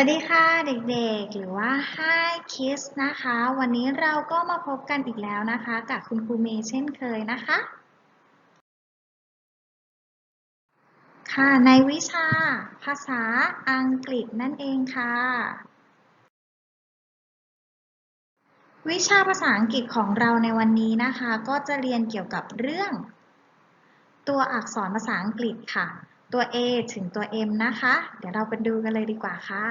วัสดีค่ะเด็กๆ หรือว่า Hi Kids นะคะ วันนี้เราก็มาพบกันอีกแล้วนะคะ กับคุณครูเมย์เช่นเคยนะคะ ค่ะในวิชา ภาษาอังกฤษนั่นเองค่ะ วิชาภาษาอังกฤษของเราในวันนี้นะคะ ก็จะเรียนเกี่ยวกับเรื่อง ตัวอักษรภาษาอังกฤษค่ะ ตัว A ถึงตัว M นะคะ เดี๋ยวเราไปดูกันเลยดีกว่าค่ะ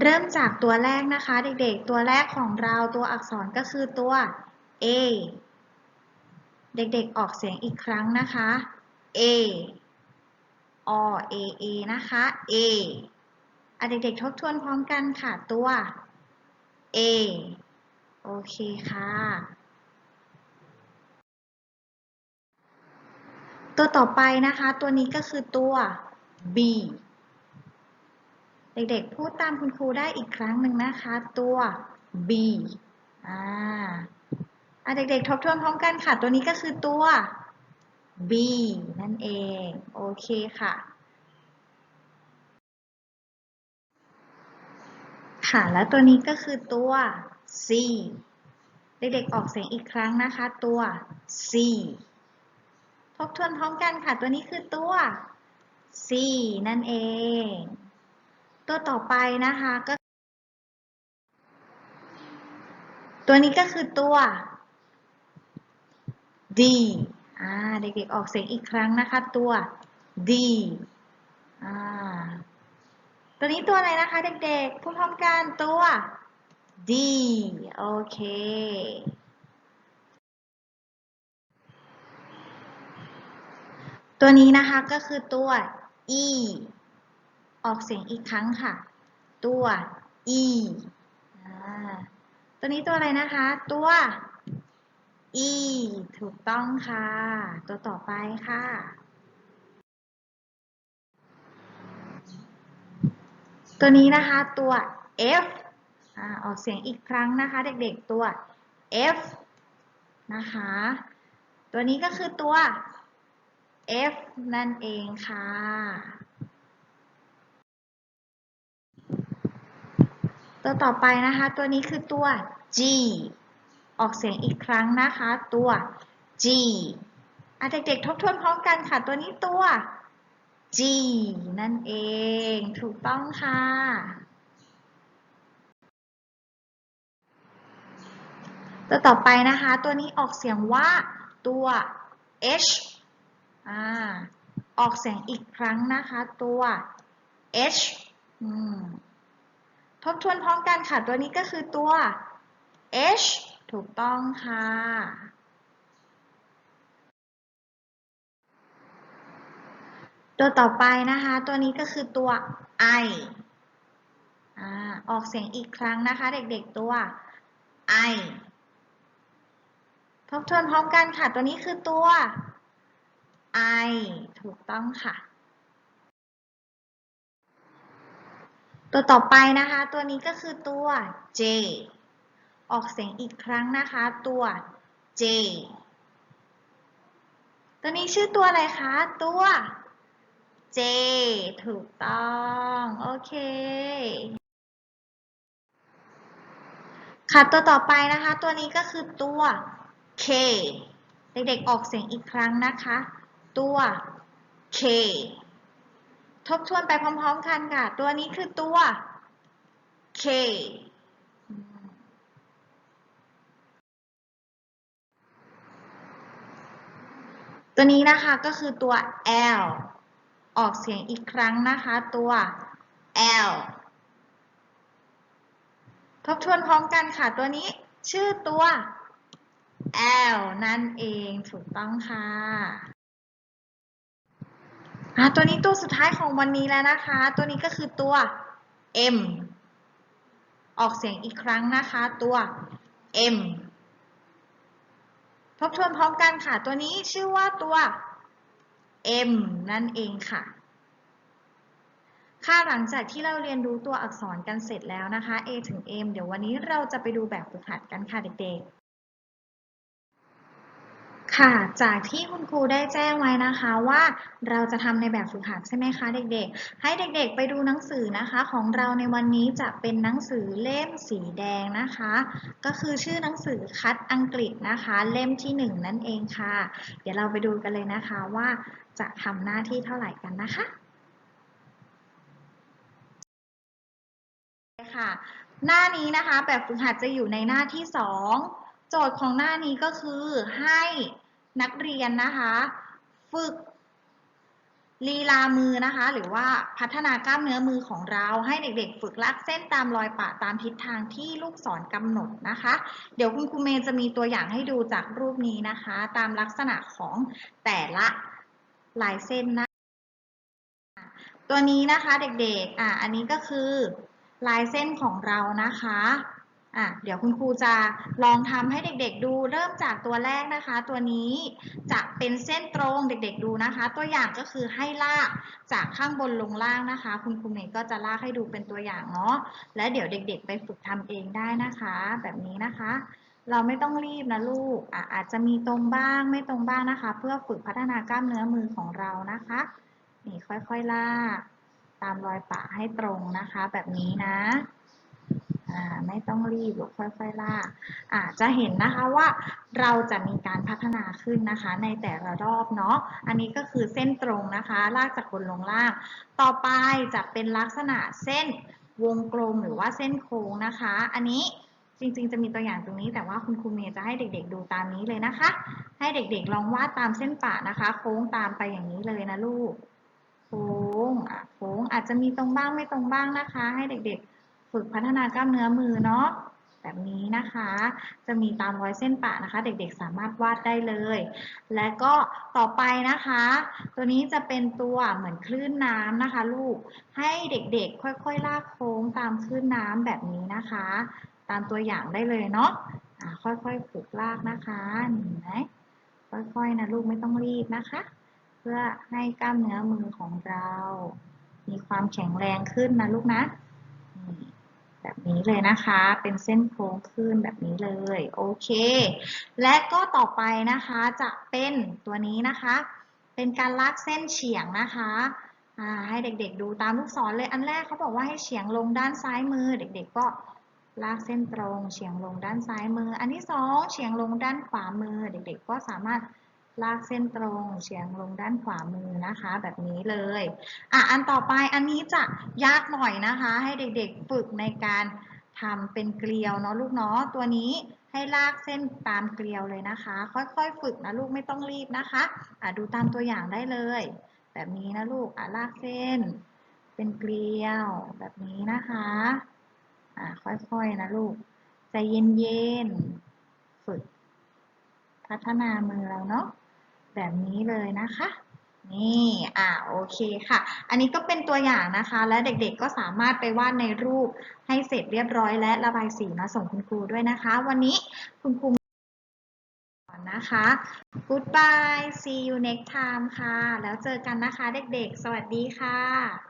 เริ่มจากตัวแรกนะคะ เด็กๆ ตัวแรกของเราตัวอักษรก็คือตัว A เด็กๆ ออกเสียงอีกครั้งนะคะ A O A A นะคะ A อะเด็กๆ ทบทวนพร้อมกันค่ะตัว A โอเคค่ะ ตัวต่อไปนะคะ ตัวนี้ก็คือตัว B เด็กๆพูดตามคุณครูได้อีกครั้งหนึ่งนะคะ ตัว B อ่าเด็กๆทบทวนพร้อมกันค่ะ ตัวนี้ก็คือตัว B นั่นเอง โอเคค่ะ ค่ะ แล้วตัวนี้ก็คือตัว C เด็กๆออกเสียงอีกครั้งนะคะ ตัว C บทวนพร้อมกันค่ะ ตัวนี้คือตัว C นั่นเอง ตัวต่อไปนะคะก็ ตัวนี้ก็คือตัว D อ่าเด็กๆออกเสียงอีกครั้งนะคะ ตัว D อ่าตัวนี้ตัวอะไรนะคะ เด็กๆพูดพร้อมกันตัว D โอเค ตัวนี้นะคะก็คือตัว e ออกเสียงอีกครั้งค่ะ ตัว e ตัวนี้ตัวอะไรนะคะ ตัว e ถูกต้องค่ะ ตัวต่อไปค่ะตัวนี้นะคะตัว f อออกเสียงอีกครั้งนะคะ เด็กๆตัว f นะคะ ตัวนี้ก็คือตัว F นั่นเองค่ะ ตัวต่อไปนะคะ ตัวนี้คือตัว G ออกเสียงอีกครั้งนะคะ ตัว G อะเด็กๆทบทวนพร้อมกันค่ะ ตัวนี้ตัว G นั่นเอง ถูกต้องค่ะ ตัวต่อไปนะคะ ตัวนี้ออกเสียงว่าตัว H อ่าออกเสียงอีกครั้งนะคะ ตัว h ทบทวนพร้อมกันค่ะ ตัวนี้ก็คือตัว h ถูกต้องค่ะ ตัวต่อไปนะคะ ตัวนี้ก็คือตัว i อออกเสียงอีกครั้งนะคะ เด็กๆตัว i ทบทวนพร้อมกันค่ะ ตัวนี้คือตัว I ถูกต้องค่ะ ตัวต่อไปนะคะ ตัวนี้ก็คือตัว J ออกเสียงอีกครั้งนะคะ ตัว J ตัวนี้ชื่อตัวอะไรคะ ตัว J ถูกต้อง โอเค ค่ะตัวต่อไปนะคะ ตัวนี้ก็คือตัว K เด็กๆออกเสียงอีกครั้งนะคะ ตัว K ทบทวนไปพร้อมๆกันค่ะ ตัวนี้คือตัว K ตัวนี้นะคะก็คือตัว L ออกเสียงอีกครั้งนะคะตัว L ทบทวนพร้อมกันค่ะ ตัวนี้ชื่อตัว L นั่นเองถูกต้องค่ะ อะตัวนี้ตัวสุดท้ายของวันนี้แล้วนะคะ ตัวนี้ก็คือตัว M ออกเสียงอีกครั้งนะคะตัว M ทบทวนพร้อมกันค่ะ ตัวนี้ชื่อว่าตัว M นั่นเองค่ะ ค่ะหลังจากที่เราเรียนรู้ตัวอักษรกันเสร็จแล้วนะคะ A ถึง M เดี๋ยววันนี้เราจะไปดูแบบฝึกหัดกันค่ะเด็กๆ ค่ะ จากที่คุณครูได้แจ้งไว้นะคะว่าเราจะทำในแบบฝึกหัดใช่ไหมคะเด็กๆ ให้เด็กๆไปดูหนังสือนะคะ ของเราในวันนี้จะเป็นหนังสือเล่มสีแดงนะคะ ก็คือชื่อหนังสือคัดอังกฤษนะคะ เล่มที่หนึ่งนั่นเองค่ะ เดี๋ยวเราไปดูกันเลยนะคะว่าจะทำหน้าที่เท่าไหร่กันนะคะค่ะ หน้านี้นะคะแบบฝึกหัดจะอยู่ในหน้าที่ 2โจทย์ของหน้านี้ก็คือให้ นักเรียนนะคะ ฝึกลีลามือนะคะ หรือว่าพัฒนากล้ามเนื้อมือของเราให้เด็กๆ ฝึกลากเส้นตามรอยปะตามทิศทางที่ลูกศรกำหนดนะคะ เดี๋ยวคุณครูเมย์จะมีตัวอย่างให้ดูจากรูปนี้นะคะ ตามลักษณะของแต่ละลายเส้นนะตัวนี้นะคะเด็กๆ อะ อันนี้ก็คือลายเส้นของเรานะคะ อะเดี๋ยวคุณครูจะลองทำให้เด็กๆดูเริ่มจากตัวแรกนะคะ ตัวนี้จะเป็นเส้นตรงเด็กๆดูนะคะ ตัวอย่างก็คือให้ลากจากข้างบนลงล่างนะคะ คุณครูเมย์ก็จะลากให้ดูเป็นตัวอย่างเนาะและเดี๋ยวเด็กๆ ไปฝึกทำเองได้นะคะ แบบนี้นะคะ เราไม่ต้องรีบนะลูกอะอาจจะมีตรงบ้างไม่ตรงบ้างนะคะ เพื่อฝึกพัฒนากล้ามเนื้อมือของเรานะคะนี่ค่อยๆลาก ตามรอยปะให้ตรงนะคะ แบบนี้นะ ไม่ต้องรีบหรอกค่อยๆลากอ่าจะเห็นนะคะว่าเราจะมีการพัฒนาขึ้นนะคะในแต่ละรอบเนาะ อันนี้ก็คือเส้นตรงนะคะ ลากจากบนลงล่าง ต่อไปจะเป็นลักษณะเส้นวงกลมหรือว่าเส้นโค้งนะคะ อันนี้จริงๆ จะมีตัวอย่างตรงนี้แต่ว่าคุณครูเมย์จะให้เด็กๆดูตามนี้เลยนะคะ ให้เด็กๆลองวาดตามเส้นปะนะคะ โค้งตามไปอย่างนี้เลยนะลูก โค้งอะโค้งอาจจะมีตรงบ้างไม่ตรงบ้างนะคะ ให้เด็กๆ ฝึกพัฒนากล้ามเนื้อมือเนาะแบบนี้นะคะ จะมีตามรอยเส้นปะนะคะ เด็กๆสามารถวาดได้เลย และก็ต่อไปนะคะ ตัวนี้จะเป็นตัวเหมือนคลื่นน้ำนะคะ ลูก ให้เด็กๆ ค่อยๆ ลากโค้งตามคลื่นน้ำแบบนี้นะคะ ตามตัวอย่างได้เลยเนาะะค่อยๆ ฝึกลากนะคะนี่เห็นไหมค่อยๆ นะลูกไม่ต้องรีบนะคะ เพื่อให้กล้ามเนื้อมือของเรา มีความแข็งแรงขึ้นนะลูกนะนี่ แบบนี้เลยนะคะ เป็นเส้นโค้งขึ้นแบบนี้เลย โอเค และก็ต่อไปนะคะจะเป็นตัวนี้นะคะ เป็นการลากเส้นเฉียงนะคะให้เด็กๆดูตามลูกศรเลย อันแรกเขาบอกว่าให้เฉียงลงด้านซ้ายมือ เด็กๆก็ลากเส้นตรง เฉียงลงด้านซ้ายมือ อันที่สองเฉียงลงด้านขวามือ เด็กๆก็สามารถ ลากเส้นตรงเฉียงลงด้านขวามือนะคะ แบบนี้เลยอะอันต่อไปอันนี้จะยากหน่อยนะคะ ให้เด็กๆฝึกในการทำเป็นเกลียวเนาะลูกเนาะตัวนี้ให้ลากเส้นตามเกลียวเลยนะคะ ค่อยๆ ฝึกนะลูกไม่ต้องรีบนะคะอะดูตามตัวอย่างได้เลย แบบนี้นะลูกอะลากเส้น เป็นเกลียวแบบนี้นะคะอะค่อยๆนะลูกใจเย็นๆฝึกพัฒนามือเราเนาะ แบบนี้เลยนะคะ นี่ อ่า โอเคค่ะ อันนี้ก็เป็นตัวอย่างนะคะ และเด็กๆก็สามารถไปวาดในรูปให้เสร็จเรียบร้อยและระบายสีมาส่งคุณครูด้วยนะคะ วันนี้คุณครูก่อนนะคะ goodbye see you next time ค่ะ แล้วเจอกันนะคะเด็กๆ สวัสดีค่ะ